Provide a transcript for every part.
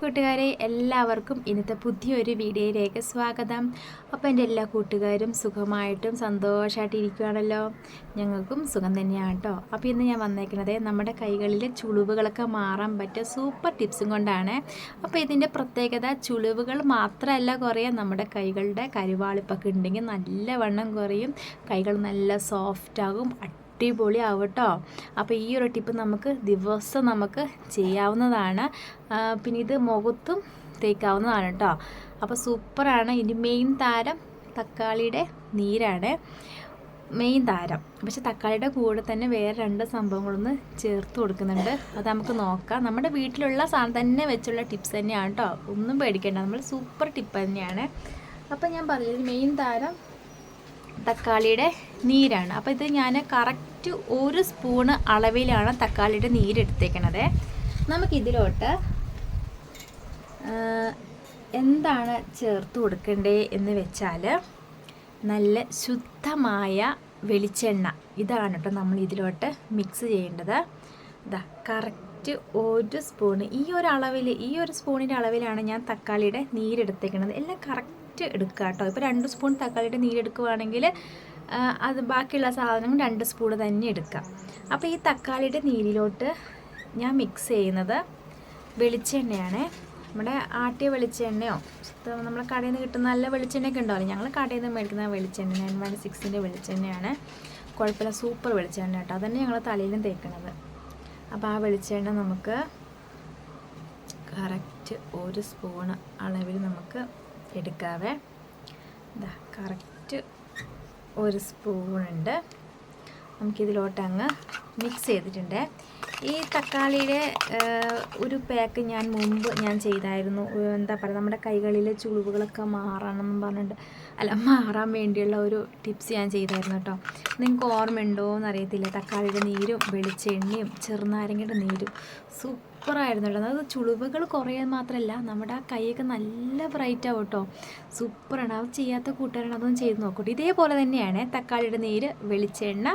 കൂട്ടുകാരെ എല്ലാവർക്കും ഇന്നത്തെ പുതിയൊരു വീഡിയോയിലേക്ക് സ്വാഗതം. അപ്പോൾ എന്റെ എല്ലാ കൂട്ടുകാരും സുഖമായിട്ടും സന്തോഷമായിട്ട് ഇരിക്കുകയാണല്ലോ ഞങ്ങൾക്കും സുഖം തന്നെയാണ് കേട്ടോ. അപ്പോൾ ഇന്ന് ഞാൻ വന്നേക്കുന്നത് നമ്മുടെ കൈകളിലെ ചുളിവുകളൊക്കെ മാറാൻ പറ്റിയ സൂപ്പർ ടിപ്സും കൊണ്ടാണ്. അപ്പോൾ ഇതിന്റെ പ്രത്യേകത ചുളിവുകൾ മാത്രമല്ല കുറയാൻ നമ്മുടെ കൈകളുടെ കരുവാളിപ്പൊക്കെ ഉണ്ടെങ്കിൽ നല്ലവണ്ണം കുറയും. കൈകൾ നല്ല സോഫ്റ്റ് അടിപൊളി ആവട്ടോ അപ്പോൾ ഈ ഒരു ടിപ്പ് നമുക്ക് ദിവസം നമുക്ക് ചെയ്യാവുന്നതാണ്. പിന്നെ ഇത് മുഖത്തും തേക്കാവുന്നതാണ് കേട്ടോ അപ്പോൾ സൂപ്പറാണ്. ഇനി മെയിൻ താരം തക്കാളിയുടെ നീരാണ്. മെയിൻ താരം. പക്ഷെ തക്കാളിയുടെ കൂടെ തന്നെ വേറെ രണ്ട് സംഭവങ്ങളൊന്ന് ചേർത്ത് കൊടുക്കുന്നുണ്ട്. അത് നമുക്ക് നോക്കാം. നമ്മുടെ വീട്ടിലുള്ള സാധനം തന്നെ വെച്ചുള്ള ടിപ്സ് തന്നെയാണ് കേട്ടോ ഒന്നും പേടിക്കേണ്ട. നമ്മൾ സൂപ്പർ ടിപ്പ് തന്നെയാണ്. അപ്പം ഞാൻ പറഞ്ഞത് മെയിൻ താരം തക്കാളിയുടെ നീരാണ്. അപ്പോൾ ഇത് ഞാൻ കറക്റ്റ് ഒരു സ്പൂണ് അളവിലാണ് തക്കാളിയുടെ നീരെടുത്തേക്കണത് നമുക്കിതിലോട്ട് എന്താണ് ചേർത്ത് കൊടുക്കേണ്ടത് എന്ന് വെച്ചാൽ നല്ല ശുദ്ധമായ വെളിച്ചെണ്ണ. ഇതാണ് കേട്ടോ നമ്മൾ ഇതിലോട്ട് മിക്സ് ചെയ്യേണ്ടത്. ഇതാ കറക്റ്റ് ഒരു സ്പൂണ് ഈ ഒരു അളവിൽ ഈ ഒരു സ്പൂണിന്റെ അളവിലാണ് ഞാൻ തക്കാളിയുടെ നീരെടുത്തേക്കുന്നത് എല്ലാം കറക്റ്റ് എടുക്കുക കേട്ടോ. ഇപ്പോൾ രണ്ട് സ്പൂൺ തക്കാളിയുടെ നീരെടുക്കുകയാണെങ്കിൽ ആ, അത് ബാക്കിയുള്ള സാധനങ്ങൾ രണ്ട് സ്പൂൺ തന്നെ എടുക്കാം അപ്പോൾ ഈ തക്കാളിയുടെ നീരിലോട്ട് ഞാൻ മിക്സ് ചെയ്യുന്നത് വെളിച്ചെണ്ണയാണ്. നമ്മുടെ ആട്ടിയ വെളിച്ചെണ്ണയോ നമ്മൾ കടയിൽ നിന്ന് കിട്ടുന്ന നല്ല വെളിച്ചെണ്ണയൊക്കെ ഉണ്ടാവില്ല ഞങ്ങൾ കടയിൽ നിന്ന് മേടിക്കുന്ന വെളിച്ചെണ്ണ നയൻ വൺ സിക്സിന്റെ വെളിച്ചെണ്ണയാണ്. കുഴപ്പമില്ല സൂപ്പർ വെളിച്ചെണ്ണ കേട്ടോ. അതന്നെ ഞങ്ങൾ തലയിലും തേക്കണത്. അപ്പോൾ ആ വെളിച്ചെണ്ണ നമുക്ക് കറക്റ്റ് ഒരു സ്പൂണ് അളവിൽ നമുക്ക് എടുക്കാവേ. ഇതാ കറക്റ്റ് ഒരു സ്പൂണുണ്ട് നമുക്കിതിലോട്ട് അങ്ങ് മിക്സ് ചെയ്തിട്ടുണ്ട്. ഈ തക്കാളിയുടെ ഒരു പാക്ക് ഞാൻ മുമ്പ് ഞാൻ ചെയ്തായിരുന്നു. എന്താ പറയുക നമ്മുടെ കൈകളിലെ ചുളിവുകളൊക്കെ മാറണം എന്ന് പറഞ്ഞിട്ട് അല്ല മാറാൻ വേണ്ടിയുള്ള ഒരു ടിപ്സ് ഞാൻ ചെയ്തായിരുന്നു കേട്ടോ. നിങ്ങൾക്ക് ഓർമ്മയുണ്ടോ എന്നറിയത്തില്ല. തക്കാളിയുടെ നീരും വെളിച്ചെണ്ണയും ചെറുനാരങ്ങയുടെ നീരും. സൂപ്പറായിരുന്നു കേട്ടോ. അത് ചുളിവുകൾ കുറയാൻ മാത്രമല്ല നമ്മുടെ ആ കൈയൊക്കെ നല്ല ബ്രൈറ്റ് ആവും കേട്ടോ. സൂപ്പറാണ്. അത് ചെയ്യാത്ത കൂട്ടുകാരാണ് അതൊന്നും ചെയ്ത് നോക്കട്ടെ ഇതേപോലെ തന്നെയാണ് തക്കാളിയുടെ നീര് വെളിച്ചെണ്ണ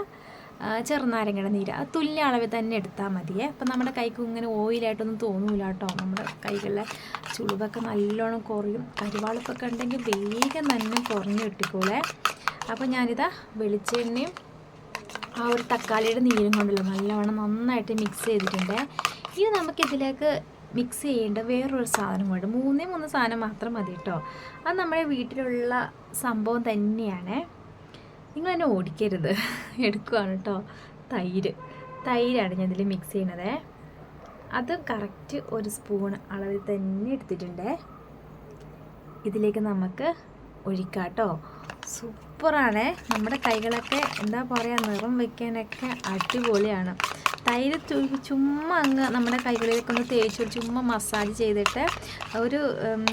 ചെറുനാരങ്ങയുടെ നീര്. അത് തുല്യ അളവിൽ തന്നെ എടുത്താൽ മതിയേ. അപ്പം നമ്മുടെ കൈക്ക് ഇങ്ങനെ ഓയിലായിട്ടൊന്നും തോന്നൂല കേട്ടോ. നമ്മുടെ കൈകളിലെ ചുളിവൊക്കെ നല്ലോണം കുറയും. കരുവാളിപ്പൊക്കെ ഉണ്ടെങ്കിൽ വേഗം തന്നെ കുറഞ്ഞു കിട്ടിക്കോളേ. അപ്പോൾ ഞാനിതാ വെളിച്ചെണ്ണയും ആ ഒരു തക്കാളിയുടെ നീരും കൊണ്ടല്ലോ നല്ലവണ്ണം നന്നായിട്ട് മിക്സ് ചെയ്തിട്ടുണ്ട്. ഇനി നമുക്കിതിലേക്ക് മിക്സ് ചെയ്യേണ്ട വേറൊരു സാധനം വേണ്ട മൂന്നേ മൂന്ന് സാധനം മാത്രം മതി കേട്ടോ. അത് നമ്മുടെ വീട്ടിലുള്ള സംഭവം തന്നെയാണ്. നിങ്ങൾ എന്നെ ഓടിക്കരുത്. എടുക്കുകയാണ് കേട്ടോ തൈര്. തൈരാണ് ഞാൻ ഇതിൽ മിക്സ് ചെയ്യണത്. അത് കറക്റ്റ് ഒരു സ്പൂൺ അളവിൽ തന്നെ എടുത്തിട്ടുണ്ട്. ഇതിലേക്ക് നമുക്ക് ഒഴിക്കാം കേട്ടോ സൂപ്പറാണ് നമ്മുടെ കൈകളൊക്കെ എന്താ പറയുക നിറം വയ്ക്കാനൊക്കെ അടിപൊളിയാണ്. തൈര് ചുമ്മാ അങ്ങ് നമ്മുടെ കൈകളിലേക്ക് ഒന്ന് തേച്ച് ചുമ്മാ മസാജ് ചെയ്തിട്ട് ഒരു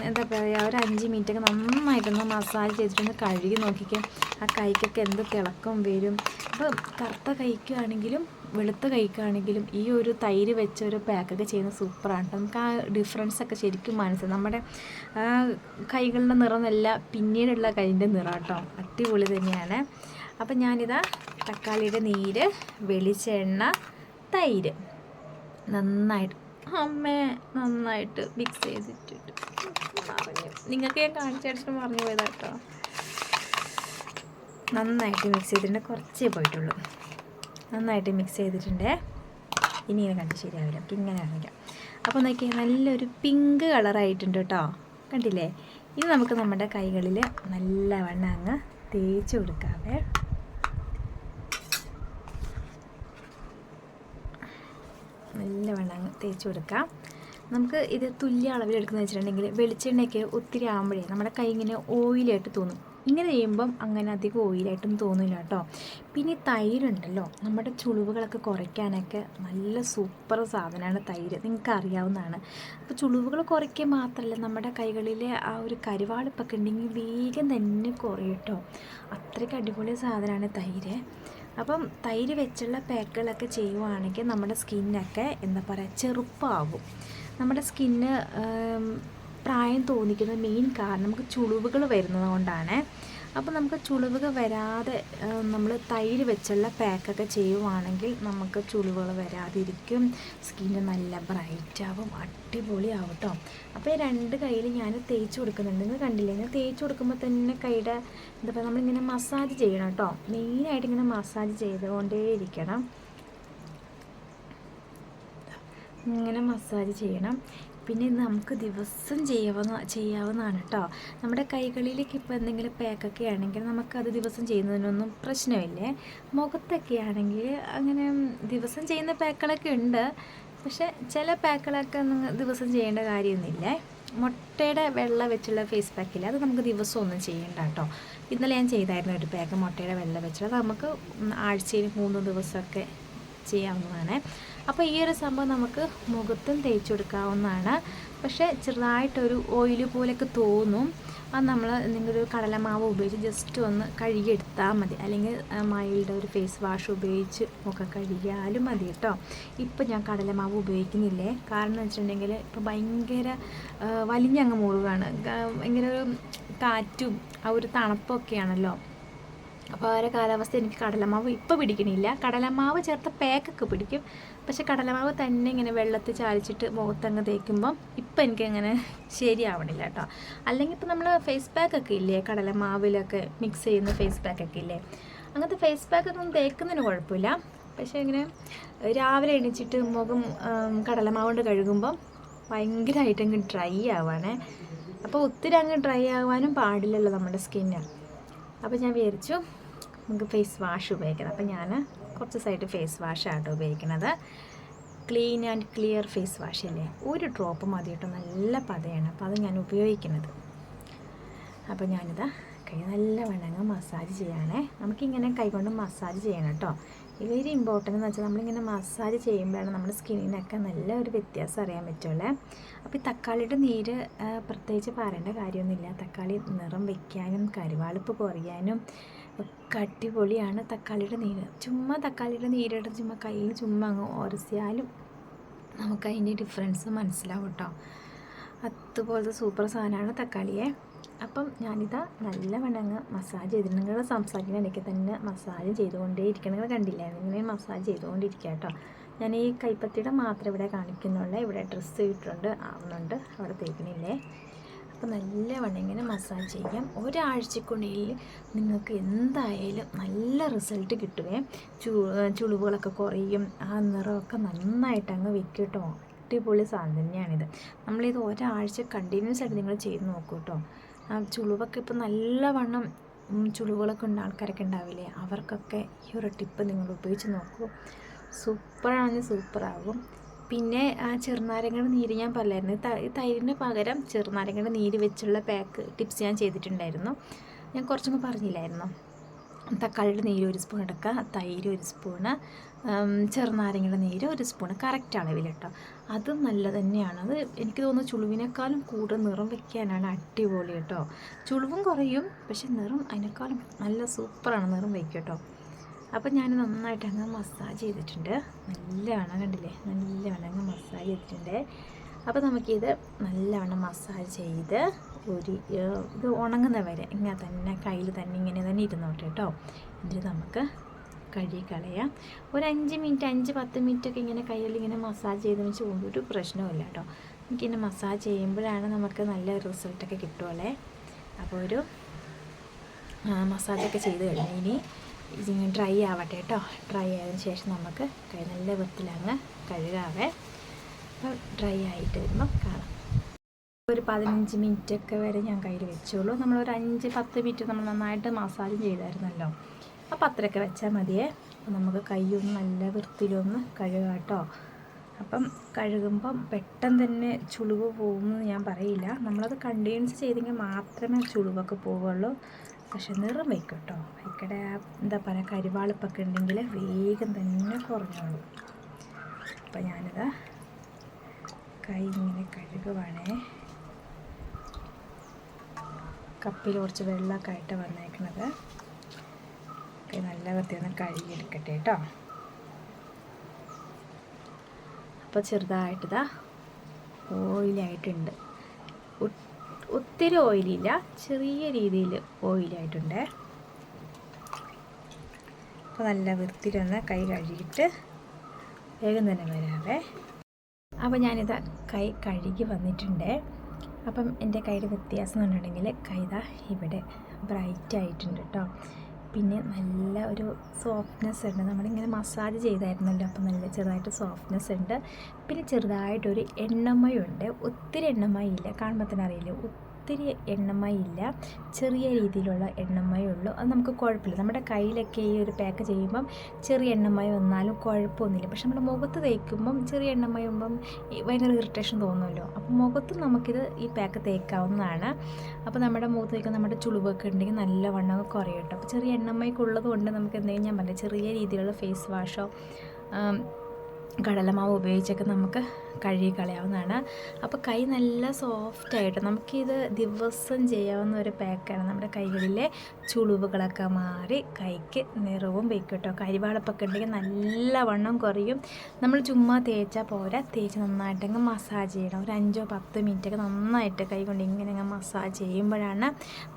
എന്താ പറയുക ഒരു അഞ്ച് മിനിറ്റൊക്കെ നന്നായിട്ടൊന്ന് മസാജ് ചെയ്തിട്ടൊന്ന് കഴുകി നോക്കിക്കാം. ആ കൈക്കൊക്കെ എന്ത് തിളക്കം വരും. അപ്പോൾ കറുത്ത കൈക്കാണെങ്കിലും വെളുത്ത കൈക്കാണെങ്കിലും ഈ ഒരു തൈര് വെച്ച ഒരു പാക്കൊക്കെ ചെയ്യുന്നത് സൂപ്പറാണ്. നമുക്ക് ആ ഡിഫറൻസ് ഒക്കെ ശരിക്കും മനസ്സിലാവും. നമ്മുടെ കൈകളുടെ നിറമല്ല പിന്നീടുള്ള കൈന്റെ നിറം കേട്ടോ അടിപൊളി തന്നെയാണ്. അപ്പം ഞാനിതാ തക്കാളിയുടെ നീര് വെളിച്ചെണ്ണ തൈര്. നന്നായിട്ട്. അമ്മേ നന്നായിട്ട് മിക്സ് ചെയ്തിട്ടിട്ട്. പറഞ്ഞു നിങ്ങൾക്ക് ഞാൻ കാണിച്ചടിച്ചിട്ട് പറഞ്ഞു പോയതാ കേട്ടോ നന്നായിട്ട് മിക്സ് ചെയ്തിട്ടുണ്ട്. കുറച്ചേ പോയിട്ടുള്ളൂ. നന്നായിട്ട് മിക്സ് ചെയ്തിട്ടുണ്ട്. ഇനി ഇത് കണ്ട് ശരിയാവില്ല. അപ്പം ഇങ്ങനെ കാണിക്കാം. അപ്പോൾ നോക്കിയാൽ നല്ലൊരു പിങ്ക് കളറായിട്ടുണ്ട് കേട്ടോ കണ്ടില്ലേ? ഇനി നമുക്ക് നമ്മുടെ കൈകളിൽ നല്ലവണ്ണം അങ്ങ് തേച്ച് കൊടുക്കാവേ നല്ലവണ്ണം അങ്ങ് തേച്ച് കൊടുക്കാം. നമുക്ക് ഇത് തുല്യ അളവിൽ എടുക്കുന്നത് വെച്ചിട്ടുണ്ടെങ്കിൽ വെളിച്ചെണ്ണയ്ക്ക് ഒത്തിരി ആകുമ്പോഴേ നമ്മുടെ കൈ ഇങ്ങനെ ഓയിലായിട്ട് തോന്നും. ഇങ്ങനെ ചെയ്യുമ്പം അങ്ങനെ അധികം ഓയിലായിട്ടും തോന്നില്ല കേട്ടോ. പിന്നെ തൈരുണ്ടല്ലോ നമ്മുടെ ചുളിവുകളൊക്കെ കുറയ്ക്കാനൊക്കെ നല്ല സൂപ്പർ സാധനമാണ് തൈര്. നിങ്ങൾക്ക് അറിയാവുന്നതാണ്. അപ്പോൾ ചുളിവുകൾ കുറയ്ക്കുക മാത്രമല്ല നമ്മുടെ കൈകളിലെ ആ ഒരു കരുവാളിപ്പൊക്കെ ഉണ്ടെങ്കിൽ വേഗം തന്നെ കുറയും കേട്ടോ. അത്രയ്ക്ക് അടിപൊളി സാധനമാണ് തൈര്. അപ്പം തൈര് വെച്ചുള്ള പാക്കുകളൊക്കെ ചെയ്യുവാണെങ്കിൽ നമ്മുടെ സ്കിന്നൊക്കെ എന്താ പറയുക ചെറുപ്പമാകും നമ്മുടെ സ്കിന്ന് പ്രായം തോന്നിക്കുന്ന മെയിൻ കാരണം നമുക്ക് ചുളിവുകൾ വരുന്നത് കൊണ്ടാണ്. അപ്പോൾ നമുക്ക് ചുളിവുകൾ വരാതെ നമ്മൾ തൈര് വെച്ചുള്ള പാക്കൊക്കെ ചെയ്യുവാണെങ്കിൽ നമുക്ക് ചുളിവുകൾ വരാതിരിക്കും. സ്കിന്ന് നല്ല ബ്രൈറ്റ് ആവും അടിപൊളിയാവും കേട്ടോ അപ്പോൾ രണ്ട് കയ്യിൽ ഞാൻ തേച്ച് കൊടുക്കുന്നുണ്ട്. നിങ്ങൾ കണ്ടില്ലേ? ഇങ്ങനെ തേച്ച് കൊടുക്കുമ്പോൾ തന്നെ കൈയുടെ എന്താ പറയുക നമ്മളിങ്ങനെ മസാജ് ചെയ്യണം കേട്ടോ. മെയിനായിട്ട് ഇങ്ങനെ മസാജ് ചെയ്തുകൊണ്ടേ ഇരിക്കണം ഇങ്ങനെ മസാജ് ചെയ്യണം. പിന്നെ നമുക്ക് ദിവസം ചെയ്യാവുന്ന ചെയ്യാവുന്നതാണ് കേട്ടോ നമ്മുടെ കൈകളിലേക്ക് ഇപ്പോൾ എന്തെങ്കിലും പാക്കൊക്കെ ആണെങ്കിൽ നമുക്കത് ദിവസം ചെയ്യുന്നതിനൊന്നും പ്രശ്നമില്ലേ? മുഖത്തൊക്കെ ആണെങ്കിൽ അങ്ങനെ ദിവസം ചെയ്യുന്ന പാക്കുകളൊക്കെ ഉണ്ട്. പക്ഷെ ചില പാക്കുകളൊക്കെ ദിവസം ചെയ്യേണ്ട കാര്യമൊന്നുമില്ലേ. മുട്ടയുടെ വെള്ള വെച്ചുള്ള ഫേസ് പാക്കില്ല അത് നമുക്ക് ദിവസം ഒന്നും ചെയ്യേണ്ട കേട്ടോ ഇന്നലെ ഞാൻ ചെയ്തായിരുന്നു ഒരു പാക്ക് മുട്ടയുടെ വെള്ള വെച്ചുള്ള നമുക്ക് ആഴ്ചയിൽ മൂന്ന് ദിവസമൊക്കെ ചെയ്യാവുന്നതാണ്. അപ്പോൾ ഈ ഒരു സംഭവം നമുക്ക് മുഖത്തും തേച്ച് കൊടുക്കാവുന്നതാണ്. പക്ഷേ ചെറുതായിട്ടൊരു ഓയിൽ പോലെയൊക്കെ തോന്നും. അത് നമ്മൾ ഒരു കടലമാവ് ഉപയോഗിച്ച് ജസ്റ്റ് ഒന്ന് കഴുകിയെടുത്താൽ മതി. അല്ലെങ്കിൽ മൈൽഡ് ഒരു ഫേസ് വാഷ് ഉപയോഗിച്ച് ഒക്കെ കഴുകിയാലും മതി കേട്ടോ. ഇപ്പം ഞാൻ കടലമാവ് ഉപയോഗിക്കുന്നില്ലേ? കാരണം എന്ന് വെച്ചിട്ടുണ്ടെങ്കിൽ ഇപ്പോൾ ഭയങ്കര വലിഞ്ഞങ്ങ് മുറുകാണ് ഭയങ്കര ഒരു കാറ്റും ആ ഒരു തണുപ്പൊക്കെയാണല്ലോ. അപ്പോൾ ഒരു കാലാവസ്ഥ എനിക്ക് കടലമാവ് ഇപ്പോൾ പിടിക്കണില്ല. കടലമാവ് ചേർത്ത പാക്കൊക്കെ പിടിക്കും. പക്ഷെ കടലമാവ് തന്നെ ഇങ്ങനെ വെള്ളത്തിൽ ചാലിച്ചിട്ട് മുഖത്തങ്ങ് തേക്കുമ്പം ഇപ്പം എനിക്കങ്ങനെ ശരിയാവണില്ല കേട്ടോ. അല്ലെങ്കിൽ ഇപ്പോൾ നമ്മൾ ഫേസ് പാക്കൊക്കെ ഇല്ലേ? കടലമാവിലൊക്കെ മിക്സ് ചെയ്യുന്ന ഫേസ് പാക്കൊക്കെ ഇല്ലേ? അങ്ങനത്തെ ഫേസ് പാക്കൊന്നും തേക്കുന്നതിന് കുഴപ്പമില്ല. പക്ഷേ ഇങ്ങനെ രാവിലെ എണീച്ചിട്ട് മുഖം കടലമാവ് കൊണ്ട് കഴുകുമ്പം ഭയങ്കരമായിട്ട് അങ്ങ് ഡ്രൈ ആവാണേ. അപ്പോൾ ഒത്തിരി അങ്ങ് ഡ്രൈ ആവാനും പാടില്ലല്ലോ നമ്മുടെ സ്കിന്ന് അപ്പോൾ ഞാൻ വിചാരിച്ചു നമുക്ക് ഫേസ് വാഷ് ഉപയോഗിക്കുന്നത് അപ്പോൾ ഞാൻ കുറച്ച് സൈഡ് ഫേസ് വാഷാട്ടോ ഉപയോഗിക്കുന്നത്. Clean and clear face wash അല്ലേ? ഒരു ഡ്രോപ്പ് മതി കേട്ടോ നല്ല പതയാണ്. അപ്പോൾ അത് ഞാൻ ഉപയോഗിക്കുന്നത്. അപ്പോൾ ഞാനിത് കൈ നല്ല വേണമെങ്കിൽ മസാജ് ചെയ്യാനേ നമുക്കിങ്ങനെ കൈകൊണ്ട് മസാജ് ചെയ്യണം കേട്ടോ. വെരി ഇമ്പോർട്ടന്റ് എന്ന് വെച്ചാൽ നമ്മളിങ്ങനെ മസാജ് ചെയ്യുമ്പോഴാണ് നമ്മുടെ സ്കിന്നിനൊക്കെ നല്ല ഒരു വ്യത്യാസം അറിയാൻ പറ്റുള്ളേ. അപ്പോൾ ഈ തക്കാളിയുടെ നീര് പ്രത്യേകിച്ച് പറയേണ്ട കാര്യമൊന്നുമില്ല. തക്കാളി നിറം വയ്ക്കാനും കരുവാളിപ്പ് കുറയാനും ഒക്കെ അടിപൊളിയാണ് തക്കാളിയുടെ നീര്. ചുമ്മാ തക്കാളിയുടെ നീരിട്ട് ചുമ്മാ കയ്യിൽ ചുമ്മാ അങ്ങ് ഉരസിയാലും നമുക്ക് അതിന്റെ ഡിഫറൻസ് മനസ്സിലാവും കേട്ടോ അതുപോലത്തെ സൂപ്പർ സാധനമാണ് തക്കാളിയെ. അപ്പം ഞാനിതാ നല്ല വണ്ണങ്ങ് മസാജ് ചെയ്തിട്ട് നിങ്ങൾ സംസാരിക്കുന്ന ഇടയ്ക്ക് തന്നെ മസാജ് ചെയ്തുകൊണ്ടേ ഇരിക്കണം നിങ്ങൾ കണ്ടില്ലേ? ഇങ്ങനെ മസാജ് ചെയ്തുകൊണ്ടിരിക്കുക കേട്ടോ ഞാൻ ഈ കൈപ്പത്തിയുടെ മാത്രം ഇവിടെ കാണിക്കുന്നുള്ളൂ. ഇവിടെ ഡ്രസ്സ് ഇട്ടിട്ടുണ്ട്. ആവുന്നുണ്ട്. അവിടെ തേക്കണില്ലേ അപ്പോൾ നല്ലവണ്ണം ഇങ്ങനെ മസാജ് ചെയ്യാം. ഒരാഴ്ചക്കുള്ളിൽ നിങ്ങൾക്ക് എന്തായാലും നല്ല റിസൾട്ട് കിട്ടുവേ. ചു ചുളിവുകളൊക്കെ കുറയും. ആ നിറമൊക്കെ നന്നായിട്ട് അങ്ങ് വെക്കും കേട്ടോ അടിപൊളി സാധനം തന്നെയാണിത്. നമ്മളിത് ഒരാഴ്ച കണ്ടിന്യൂസ് ആയിട്ട് നിങ്ങൾ ചെയ്ത് നോക്കൂ കേട്ടോ ആ ചുളിവൊക്കെ ഇപ്പോൾ നല്ലവണ്ണം ചുളിവുകളൊക്കെ ഉണ്ട് ആൾക്കാരൊക്കെ ഉണ്ടാവില്ലേ? അവർക്കൊക്കെ ഈ ഒരു ടിപ്പ് നിങ്ങൾ ഉപയോഗിച്ച് നോക്കൂ. സൂപ്പറാണെങ്കിൽ സൂപ്പറാകും. പിന്നെ ആ ചെറുനാരങ്ങയുടെ നീര് ഞാൻ പറഞ്ഞായിരുന്നു തൈരിന് പകരം ചെറുനാരങ്ങയുടെ നീര് വെച്ചുള്ള പാക്ക് ടിപ്സ് ഞാൻ ചെയ്തിട്ടുണ്ടായിരുന്നു. ഞാൻ കുറച്ചൊന്നും പറഞ്ഞില്ലായിരുന്നു. തക്കാളിയുടെ നീര് ഒരു സ്പൂൺ എടുക്കുക തൈര് ഒരു സ്പൂണ് ചെറുനാരങ്ങയുടെ നീര് ഒരു സ്പൂണ്. കറക്റ്റ് അളവിൽ കേട്ടോ അത് നല്ല തന്നെയാണ്. അത് എനിക്ക് തോന്നുന്നു ചുളുവിനേക്കാളും കൂടുതൽ നിറം വയ്ക്കാനാണ് അടിപൊളി കേട്ടോ. ചുളിവും കുറയും പക്ഷെ നിറം അതിനേക്കാളും നല്ല സൂപ്പറാണ് നിറം വയ്ക്കും കേട്ടോ. അപ്പം ഞാൻ നന്നായിട്ട് അങ്ങ് മസാജ് ചെയ്തിട്ടുണ്ട്. നല്ലവണ്ണം കണ്ടില്ലേ? നല്ലവണ്ണം അങ്ങ് മസാജ് ചെയ്തിട്ടുണ്ട്. അപ്പോൾ നമുക്കിത് നല്ലവണ്ണം മസാജ് ചെയ്ത് ഒരു ഇത് ഉണങ്ങുന്ന വരെ ഇങ്ങനെ തന്നെ കയ്യിൽ തന്നെ ഇങ്ങനെ തന്നെ ഇരുന്നോട്ടെ കേട്ടോ എന്നിട്ട് നമുക്ക് കഴുകി കളയാം. ഒരു അഞ്ച് മിനിറ്റ് അഞ്ച് പത്ത് മിനിറ്റ് ഒക്കെ ഇങ്ങനെ കയ്യിൽ ഇങ്ങനെ മസാജ് ചെയ്തതിന് വെച്ച് ഒരു പ്രശ്നമില്ല കേട്ടോ നമുക്കിങ്ങനെ മസാജ് ചെയ്യുമ്പോഴാണ് നമുക്ക് നല്ല റിസൾട്ടൊക്കെ കിട്ടുമല്ലേ അപ്പോൾ ഒരു മസാജൊക്കെ ചെയ്ത് കഴിഞ്ഞാൽ ഇനി ഇതിങ്ങനെ ഡ്രൈ ആവട്ടെ കേട്ടോ. ഡ്രൈ ആയതിനു ശേഷം നമുക്ക് കൈ നല്ല വൃത്തിലങ്ങ് കഴുകാവേ. അപ്പം ഡ്രൈ ആയിട്ട് വരുമ്പോൾ കാണാം. ഒരു പതിനഞ്ച് മിനിറ്റ് ഒക്കെ വരെ ഞാൻ കയ്യിൽ വെച്ചോളൂ. നമ്മളൊരു അഞ്ച് പത്ത് മിനിറ്റ് നമ്മൾ നന്നായിട്ട് മസാജ് ചെയ്തായിരുന്നല്ലോ. അപ്പോൾ അത്രയൊക്കെ വെച്ചാൽ മതിയേ. അപ്പം നമുക്ക് കൈയൊന്ന് നല്ല വൃത്തിയിലൊന്ന് കഴുകാം കേട്ടോ. അപ്പം കഴുകുമ്പം പെട്ടെന്ന് തന്നെ ചുളിവ് പോകുമെന്ന് ഞാൻ പറയില്ല. നമ്മളത് കണ്ടിന്യൂസ് ചെയ്തെങ്കിൽ മാത്രമേ ചുളിവൊക്കെ പോവുള്ളൂ പക്ഷെ നിറം വയ്ക്കും കേട്ടോ എന്താ പറയുക കരിവാളിപ്പൊക്കെ ഉണ്ടെങ്കിൽ വേഗം തന്നെ കുറഞ്ഞോളൂ. അപ്പം ഞാനിത് കൈ ഇങ്ങനെ കഴുകുവാണേ. കപ്പിൽ കുറച്ച് വെള്ളമൊക്കെ ആയിട്ട് വന്നേക്കണത്. നല്ല വൃത്തിയൊന്ന് കഴുകിയെടുക്കട്ടെ കേട്ടോ. അപ്പോൾ ചെറുതായിട്ടിതാ ഓയിലായിട്ടുണ്ട്. ഒത്തിരി ഓയിലില്ല. ചെറിയ രീതിയിൽ ഓയിലായിട്ടുണ്ട്. അപ്പോൾ നല്ല വൃത്തിയിലൊന്ന് കൈ കഴുകിയിട്ട് വേഗം തന്നെ വരാവേ. അപ്പോൾ ഞാനിത് കൈ കഴുകി വന്നിട്ടുണ്ട്. അപ്പം എന്റെ കൈയുടെ വ്യത്യാസം എന്ന് പറഞ്ഞിട്ടുണ്ടെങ്കിൽ കൈത ഇവിടെ ബ്രൈറ്റ് ആയിട്ടുണ്ട് കേട്ടോ പിന്നെ നല്ല ഒരു സോഫ്റ്റ്നെസ് ഉണ്ട്. നമ്മളിങ്ങനെ മസാജ് ചെയ്തായിരുന്നല്ലോ അപ്പം നല്ല ചെറുതായിട്ട് സോഫ്റ്റ്നെസ് ഉണ്ട്. പിന്നെ ചെറുതായിട്ടൊരു എണ്ണമയുണ്ട്. ഒത്തിരി എണ്ണമയില്ല. കാണുമ്പോൾ തന്നെ അറിയില്ല? ഒത്തിരി എണ്ണമയ ഇല്ല. ചെറിയ രീതിയിലുള്ള എണ്ണമയം ഉള്ളൂ. അത് നമുക്ക് കുഴപ്പമില്ല. നമ്മുടെ കയ്യിലൊക്കെ ഈ ഒരു പാക്ക് ചെയ്യുമ്പം ചെറിയ എണ്ണമയ വന്നാലും കുഴപ്പമൊന്നുമില്ല. പക്ഷെ നമ്മുടെ മുഖത്ത് തേക്കുമ്പം ചെറിയ എണ്ണമയുമ്പം ഭയങ്കര ഇറിറ്റേഷൻ തോന്നുമല്ലോ. അപ്പോൾ മുഖത്ത് നമുക്കിത് ഈ പാക്ക് തേക്കാവുന്നതാണ്. അപ്പോൾ നമ്മുടെ മുഖത്ത് തേക്കുന്ന നമ്മുടെ ചുളിവൊക്കെ ഉണ്ടെങ്കിൽ നല്ല വണ്ണം കുറയും കേട്ടോ അപ്പോൾ ചെറിയ എണ്ണമയൊക്കെ നമുക്ക് എന്തെങ്കിലും ഞാൻ പറഞ്ഞത് ചെറിയ രീതിയിലുള്ള ഫേസ് വാഷോ കടലമാവ് ഉപയോഗിച്ചൊക്കെ നമുക്ക് കഴുകി കളയാവുന്നതാണ് അപ്പോൾ കൈ നല്ല സോഫ്റ്റായിട്ട് നമുക്കിത് ദിവസം ചെയ്യാവുന്ന ഒരു പാക്കാണ് നമ്മുടെ കൈകളിലെ ചുളിവുകളൊക്കെ മാറി കൈക്ക് നിറവും വയ്ക്കും കേട്ടോ കരിവാളപ്പൊക്കെ ഉണ്ടെങ്കിൽ നല്ല വണ്ണം കുറയും. നമ്മൾ ചുമ്മാ തേച്ചാൽ പോരാ. തേച്ച് നന്നായിട്ടങ്ങ് മസാജ് ചെയ്യണം. ഒരു അഞ്ചോ പത്ത് മിനിറ്റൊക്കെ നന്നായിട്ട് കൈ കൊണ്ട് ഇങ്ങനെ അങ്ങ് മസാജ് ചെയ്യുമ്പോഴാണ്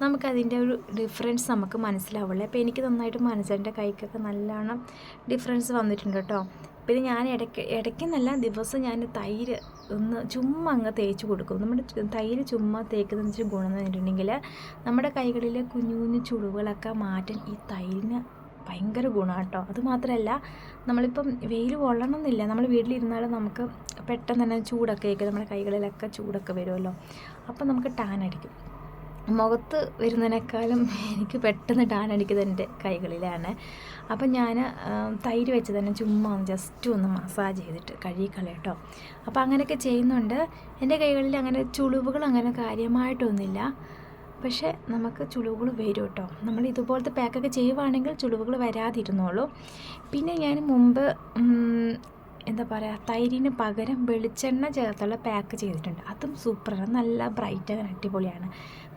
നമുക്കതിന്റെ ഒരു ഡിഫറൻസ് നമുക്ക് മനസ്സിലാവുള്ളൂ. അപ്പോൾ എനിക്ക് നന്നായിട്ട് മനസ്സിലായി. എന്റെ കൈക്കൊക്കെ നല്ലവണ്ണം ഡിഫറൻസ് വന്നിട്ടുണ്ട് കേട്ടോ. പിന്നെ ഞാൻ ഇടയ്ക്ക് ഇടയ്ക്കെന്നല്ല ദിവസം ഞാൻ തൈര് ഒന്ന് ചുമ്മാ അങ്ങ് തേച്ച് കൊടുക്കും. നമ്മുടെ തൈര് ചുമ്മാ തേക്കുന്നതെന്ന് വെച്ചാൽ ഗുണം എന്ന് പറഞ്ഞിട്ടുണ്ടെങ്കിൽ നമ്മുടെ കൈകളിലെ കുഞ്ഞു കുഞ്ഞു ചുളിവുകളൊക്കെ മാറ്റാൻ ഈ തൈരിന് ഭയങ്കര ഗുണമാണ് കേട്ടോ. അതുമാത്രമല്ല നമ്മളിപ്പം വെയിൽ കൊള്ളണമെന്നില്ല. നമ്മൾ വീട്ടിലിരുന്നാലും നമുക്ക് പെട്ടെന്ന് തന്നെ ചൂടൊക്കെ ആയിരിക്കും. നമ്മുടെ കൈകളിലൊക്കെ ചൂടൊക്കെ വരുമല്ലോ. അപ്പം നമുക്ക് ടാൻ അടിക്കും. മുഖത്ത് വരുന്നതിനേക്കാളും എനിക്ക് പെട്ടെന്ന് ടാൻ അടിക്കുന്നത് എന്റെ കൈകളിലാണ്. അപ്പം ഞാൻ തൈര് വെച്ച് തന്നെ ചുമ്മാ ഒന്ന് ജസ്റ്റ് ഒന്ന് മസാജ് ചെയ്തിട്ട് കഴുകിക്കളയും കേട്ടോ. അപ്പം അങ്ങനെയൊക്കെ ചെയ്യുന്നുണ്ട്. എന്റെ കൈകളിൽ അങ്ങനെ ചുളിവുകൾ അങ്ങനെ കാര്യമായിട്ടൊന്നുമില്ല. പക്ഷേ നമുക്ക് ചുളിവുകൾ വരും കേട്ടോ. നമ്മൾ ഇതുപോലത്തെ പാക്കൊക്കെ ചെയ്യുവാണെങ്കിൽ ചുളിവുകൾ വരാതിരുന്നോളൂ. പിന്നെ ഞാൻ മുമ്പ് എന്താ പറയുക തൈരിന് പകരം വെളിച്ചെണ്ണ ചേർത്തുള്ള പാക്ക് ചെയ്തിട്ടുണ്ട്. അതും സൂപ്പറാണ് നല്ല ബ്രൈറ്റ് ബ്രൈറ്റാണ് അടിപൊളിയാണ്.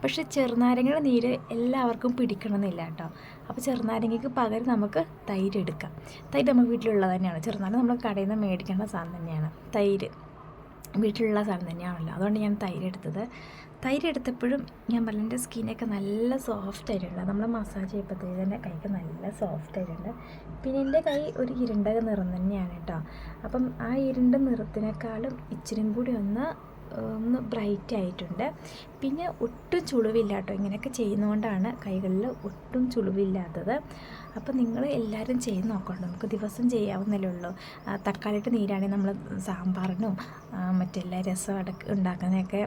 പക്ഷെ ചെറുനാരങ്ങയുടെ നീര് എല്ലാവർക്കും പിടിക്കണമെന്നില്ല കേട്ടോ. അപ്പോൾ ചെറുനാരങ്ങയ്ക്ക് പകരം നമുക്ക് തൈര് എടുക്കാം. തൈര് നമ്മൾ വീട്ടിലുള്ളത് തന്നെയാണ്. ചെറുനാരങ്ങ നമ്മൾ കടയിൽ നിന്ന് മേടിക്കേണ്ട സാധനം തന്നെയാണ്. തൈര്. വീട്ടിലുള്ള സാധനം തന്നെയാണല്ലോ. അതുകൊണ്ട് ഞാൻ തൈര് എടുത്തത്. തൈര് എടുത്തപ്പോഴും ഞാൻ പറഞ്ഞ എന്റെ സ്കിന്നൊക്കെ നല്ല സോഫ്റ്റ് ആയിട്ടുണ്ട്. നമ്മൾ മസാജ് ചെയ്യപ്പോഴത്തേക്ക് തന്നെ കൈക്ക് നല്ല സോഫ്റ്റ് ആയിട്ടുണ്ട്. പിന്നെ എന്റെ കൈ ഒരു ഇരുണ്ട നിറം തന്നെയാണ് കേട്ടോ. അപ്പം ആ ഇരുണ്ട നിറത്തിനേക്കാളും ഇച്ചിരി കൂടി ഒന്ന് ഒന്ന് ബ്രൈറ്റ് ആയിട്ടുണ്ട്. പിന്നെ ഒട്ടും ചുളിവില്ല കേട്ടോ ഇങ്ങനെയൊക്കെ ചെയ്യുന്നതുകൊണ്ടാണ് കൈകളിൽ ഒട്ടും ചുളിവില്ലാത്തത്. അപ്പോൾ നിങ്ങൾ എല്ലാവരും ചെയ്ത് നോക്കണം നമുക്ക് ദിവസം ചെയ്യാവുന്നല്ലേ ഉള്ളൂ. തക്കാളിയിട്ട് നീരാണെങ്കിൽ നമ്മൾ സാമ്പാറിനും മറ്റെല്ലാ രസം അടക്ക ഉണ്ടാക്കുന്നതൊക്കെ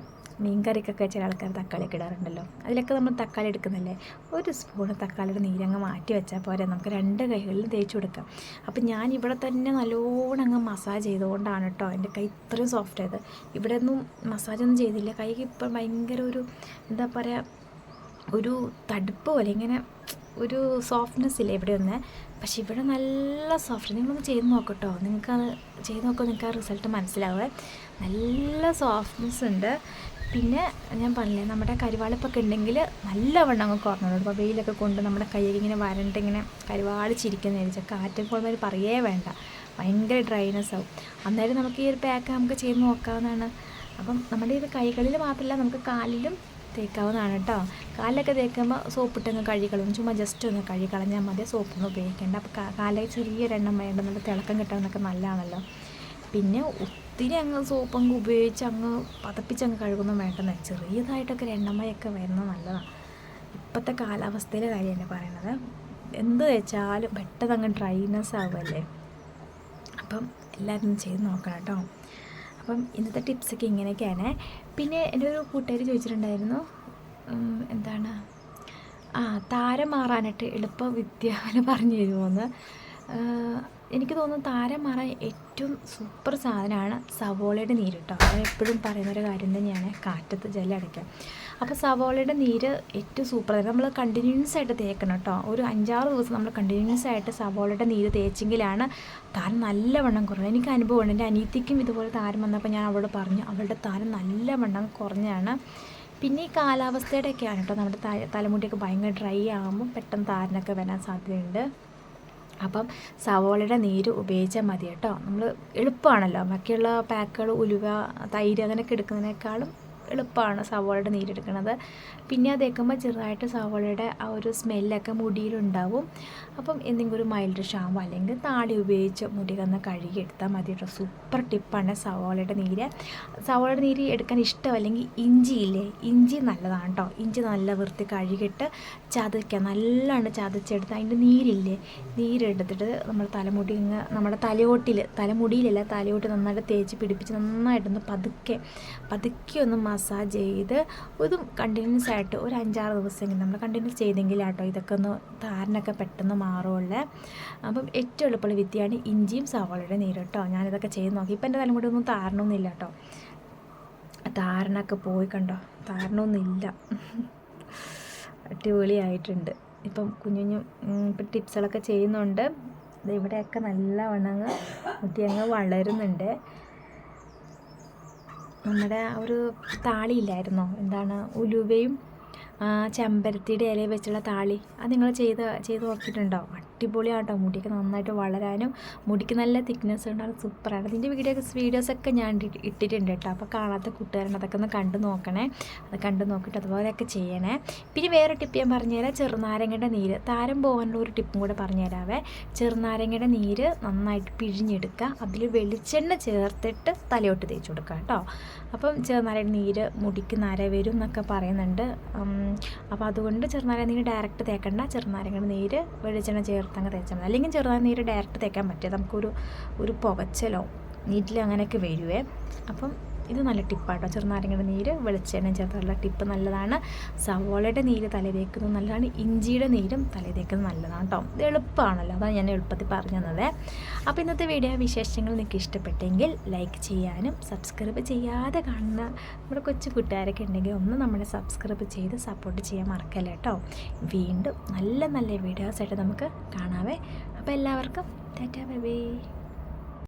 മീൻ കറിക്കൊക്കെ ചില ആൾക്കാർ തക്കാളിയൊക്കെ ഇടാറുണ്ടല്ലോ. അതിലൊക്കെ നമ്മൾ തക്കാളി എടുക്കുന്നല്ലേ? ഒരു സ്പൂൺ തക്കാളിയുടെ നീരങ്ങ് മാറ്റി വെച്ചാൽ പോരെ. നമുക്ക് രണ്ട് കൈകളിലും തേച്ച് കൊടുക്കാം. അപ്പം ഞാൻ ഇവിടെ തന്നെ നല്ലോണം അങ്ങ് മസാജ് ചെയ്തുകൊണ്ടാണ് കേട്ടോ എന്റെ കൈ ഇത്രയും സോഫ്റ്റ് ആയത് ഇവിടെ ഒന്നും മസാജൊന്നും ചെയ്തില്ല. കൈക്ക് ഇപ്പം ഭയങ്കര ഒരു എന്താ പറയുക ഒരു തടുപ്പ് പോലെ ഇങ്ങനെ ഒരു സോഫ്റ്റ്നെസ് ഇല്ല ഇവിടെ ഒന്ന്. പക്ഷേ ഇവിടെ നല്ല സോഫ്റ്റ് നിങ്ങളൊന്ന് ചെയ്ത് നോക്കട്ടോ. നിങ്ങൾക്കത് ചെയ്ത് നോക്കുമ്പോൾ നിങ്ങൾക്ക് ആ റിസൾട്ട് മനസ്സിലാവേ. നല്ല സോഫ്റ്റ്നെസ് ഉണ്ട്. പിന്നെ ഞാൻ പറഞ്ഞില്ലേ നമ്മുടെ കരിവാളിപ്പൊക്കെ ഉണ്ടെങ്കിൽ നല്ലവണ്ണം അങ്ങ് കുറഞ്ഞോളൂ. ഇപ്പോൾ വെയിലൊക്കെ കൊണ്ട് നമ്മുടെ കയ്യിൽ ഇങ്ങനെ വരണ്ട് ഇങ്ങനെ കരിവാളിച്ചിരിക്കുന്ന വിചാരിച്ചാൽ കാറ്റൊക്കെ പോകുന്നവർ പറയേ വേണ്ട. ഭയങ്കര ഡ്രൈനെസ് ആവും. അന്നേരം നമുക്ക് ഈ ഒരു പാക്ക് നമുക്ക് ചെയ്ത് നോക്കാവുന്നതാണ്. അപ്പം നമ്മുടെ ഇത് കൈകളിൽ മാത്രമല്ല നമുക്ക് കാലിലും തേക്കാവുന്നതാണ് കേട്ടോ. കാലിലൊക്കെ തേക്കുമ്പോൾ സോപ്പിട്ടങ്ങ് കഴുകളും ചുമ്മാ ജസ്റ്റ് ഒന്ന് കഴുകളഞ്ഞാൽ മതി. സോപ്പൊന്നും ഉപയോഗിക്കേണ്ട. അപ്പോൾ കാലിൽ ചെറിയൊരെണ്ണം വേണ്ട. നല്ല തിളക്കം കിട്ടാനൊക്കെ നല്ലതാണല്ലോ. പിന്നെ ഒത്തിരി അങ്ങ് സോപ്പ് അങ്ങ് ഉപയോഗിച്ച് അങ്ങ് പതപ്പിച്ചങ്ങ് കഴുകുന്നു വേണ്ടെന്ന്. ചെറിയതായിട്ടൊക്കെ ഒരു എണ്ണമയൊക്കെ വരുന്നത് നല്ലതാണ് ഇപ്പോഴത്തെ കാലാവസ്ഥയിലെ കാര്യമാണ് പറയണത്. എന്ത് വെച്ചാലും പെട്ടെന്ന് അങ്ങ് ഡ്രൈനെസ് ആവുമല്ലേ അപ്പം എല്ലാവരും ചെയ്ത് നോക്കണം കേട്ടോ. അപ്പം ഇന്നത്തെ ടിപ്സൊക്കെ ഇങ്ങനെയൊക്കെയാണ്. പിന്നെ എന്റെ ഒരു കൂട്ടുകാർ ചോദിച്ചിട്ടുണ്ടായിരുന്നു എന്താണ്? ആ താരം മാറാനായിട്ട് എളുപ്പ വിദ്യ പറഞ്ഞു തരുമോന്ന്. എനിക്ക് തോന്നുന്നു താരം മാറാൻ ഏറ്റവും സൂപ്പർ സാധനമാണ് സവോളയുടെ നീര് കേട്ടോ. അത് എപ്പോഴും പറയുന്ന ഒരു കാര്യം തന്നെയാണ് കാറ്റത്ത് ജലം അപ്പോൾ സവോളയുടെ നീര് ഏറ്റവും സൂപ്പർ നമ്മൾ കണ്ടിന്യൂസ് ആയിട്ട് തേക്കണം കേട്ടോ. ഒരു അഞ്ചാറ് ദിവസം നമ്മൾ കണ്ടിന്യൂസ് ആയിട്ട് സവോളയുടെ നീര് തേച്ചെങ്കിലാണ് താരം നല്ലവണ്ണം കുറഞ്ഞത് എനിക്ക് അനുഭവമുണ്ട്. എന്റെ അനീതിക്കും ഇതുപോലെ താരം വന്നപ്പോൾ ഞാൻ അവളോട് പറഞ്ഞു അവളുടെ താരം നല്ലവണ്ണം കുറഞ്ഞാണ് പിന്നെ ഈ കാലാവസ്ഥയുടെയൊക്കെയാണ് കേട്ടോ. നമ്മുടെ തലമുടിയൊക്കെ ഭയങ്കര ഡ്രൈ ആകുമ്പോൾ പെട്ടെന്ന് താരനൊക്കെ വരാൻ സാധ്യതയുണ്ട്. അപ്പം സവോളയുടെ നീര് ഉപയോഗിച്ചാൽ മതി കേട്ടോ. നമ്മൾ എളുപ്പമാണല്ലോ. ബാക്കിയുള്ള പാക്കുകൾ ഉലുവ തൈര് അങ്ങനെയൊക്കെ എടുക്കുന്നതിനേക്കാളും എളുപ്പമാണ് സവോളയുടെ നീരെടുക്കുന്നത് പിന്നെ അത് വെക്കുമ്പോൾ ചെറുതായിട്ട് സവോളയുടെ ആ ഒരു സ്മെല്ലൊക്കെ മുടിയിലുണ്ടാവും. അപ്പം എന്തെങ്കിലും ഒരു മൈൽഡ് ഷാമ്പോ അല്ലെങ്കിൽ താടി ഉപയോഗിച്ച് മുടി കന്ന് കഴുകി എടുത്താൽ മതി കേട്ടോ. സൂപ്പർ ടിപ്പാണ് സവോളയുടെ നീര്. സവോളയുടെ നീര് എടുക്കാൻ ഇഷ്ടമല്ലെങ്കിൽ ഇഞ്ചി ഇല്ലേ? ഇഞ്ചി നല്ലതാണ് കേട്ടോ. ഇഞ്ചി നല്ല വൃത്തി കഴുകിയിട്ട് ചതയ്ക്കുക. നല്ലോണം ചതച്ചെടുത്ത് അതിന്റെ നീരില്ലേ? നീരെടുത്തിട്ട് നമ്മൾ തലമുടി ഇങ്ങ് നമ്മുടെ തലയോട്ടിൽ തലമുടിയിലല്ല തലയോട്ട് നന്നായിട്ട് തേച്ച് പിടിപ്പിച്ച് നന്നായിട്ടൊന്ന് പതുക്കെ പതുക്കെ ഒന്ന് മസാജ് ചെയ്ത് ഇത് കണ്ടിന്യൂസ് ആയിട്ട് ഒരു അഞ്ചാറ് ദിവസമെങ്കിലും നമ്മൾ കണ്ടിന്യൂസ് ചെയ്തെങ്കിലാട്ടോ ഇതൊക്കെ ഒന്ന് താരനൊക്കെ പെട്ടെന്ന് മാറുള്ളേ. അപ്പം ഏറ്റവും എളുപ്പമുള്ള വിദ്യയാണ് ഇഞ്ചിയും സവാളയുടെ നീര് കേട്ടോ ഞാനിതൊക്കെ ചെയ്ത് നോക്കി. ഇപ്പം എന്റെ തലമുടി ഒന്നും താരണമൊന്നുമില്ല കേട്ടോ താരനൊക്കെ പോയി കണ്ടോ? താരണമൊന്നുമില്ല അടിപൊളിയായിട്ടുണ്ട്. ഇപ്പം കുഞ്ഞു കുഞ്ഞു ഇപ്പം ടിപ്സുകളൊക്കെ ചെയ്യുന്നുണ്ട്. ഇവിടെയൊക്കെ നല്ല വണ്ണങ്ങ് മുടി അങ്ങ് വളരുന്നുണ്ട്. നമ്മുടെ ഒരു താളിയില്ലായിരുന്നോ? എന്താണ് ഉലുവയും ചെമ്പരത്തിയുടെ ഇല വെച്ചുള്ള താളി അത് നിങ്ങൾ ചെയ്ത് ചെയ്ത് നോക്കിയിട്ടുണ്ടോ? അടിപൊളിയാട്ടോ. മുടിക്ക് നന്നായിട്ട് വളരാനും മുടിക്ക് നല്ല തിക്നെസ് ഉണ്ടാകും സൂപ്പറാണ്. അതിന്റെ വീഡിയോ വീഡിയോസൊക്കെ ഞാൻ ഇട്ടിട്ടുണ്ട് കേട്ടോ. അപ്പോൾ കാണാത്ത കൂട്ടുകാരുണ്ട് അതൊക്കെ ഒന്ന് കണ്ടു നോക്കണേ. അത് കണ്ടു നോക്കിയിട്ട് അതുപോലെയൊക്കെ ചെയ്യണേ. പിന്നെ വേറെ ടിപ്പ് ഞാൻ പറഞ്ഞുതരാം ചെറുനാരങ്ങയുടെ നീര്. താരം പോകാനുള്ള ഒരു ടിപ്പും കൂടെ പറഞ്ഞുതരാവേ ചെറുനാരങ്ങയുടെ നീര് നന്നായിട്ട് പിഴിഞ്ഞെടുക്കുക. അതിൽ വെളിച്ചെണ്ണ ചേർത്തിട്ട് തലയോട്ട് തേച്ച് കൊടുക്കുക കേട്ടോ. അപ്പം ചെറുനാരങ്ങ നീര് മുടിക്ക് നര വരും എന്നൊക്കെ പറയുന്നുണ്ട്. അപ്പോൾ അതുകൊണ്ട് ചെറുനാരങ്ങ നീര് ഡയറക്റ്റ് തേക്കണ്ട. ചെറുനാരങ്ങയുടെ നീര് വെളിച്ചെണ്ണ ചേർത്തങ്ങ് തേച്ചാൽ മതി. അല്ലെങ്കിൽ നീര് ഡയറക്റ്റ് തേക്കാൻ പറ്റും നമുക്കൊരു ഒരു പുകച്ചലോ നീറ്റിൽ അങ്ങനെയൊക്കെ വരുവേ. അപ്പം ഇത് നല്ല ടിപ്പാട്ടോ. ചെറുനാരങ്ങയുടെ നീര് വെളിച്ചെണ്ണയും ചേർത്തുള്ള ടിപ്പ് നല്ലതാണ്. സവോളയുടെ നീര് തലവേക്കുന്നത് നല്ലതാണ്. ഇഞ്ചിയുടെ നീരും തലവേക്കുന്നത് നല്ലതാണ് കേട്ടോ ഇത് എളുപ്പമാണല്ലോ അതാണ് ഞാൻ എളുപ്പത്തിൽ പറഞ്ഞു തന്നത്. അപ്പോൾ ഇന്നത്തെ വീഡിയോ വിശേഷങ്ങൾ നിങ്ങൾക്ക് ഇഷ്ടപ്പെട്ടെങ്കിൽ ലൈക്ക് ചെയ്യാനും സബ്സ്ക്രൈബ് ചെയ്യാതെ കാണുന്ന നമ്മുടെ കൊച്ചു കൂട്ടുകാരൊക്കെ ഉണ്ടെങ്കിൽ ഒന്ന് നമ്മളെ സബ്സ്ക്രൈബ് ചെയ്ത് സപ്പോർട്ട് ചെയ്യാൻ മറക്കല്ലേ കേട്ടോ വീണ്ടും നല്ല നല്ല വീഡിയോസായിട്ട് നമുക്ക് കാണാവേ. അപ്പോൾ എല്ലാവർക്കും ടാറ്റാ ബൈ.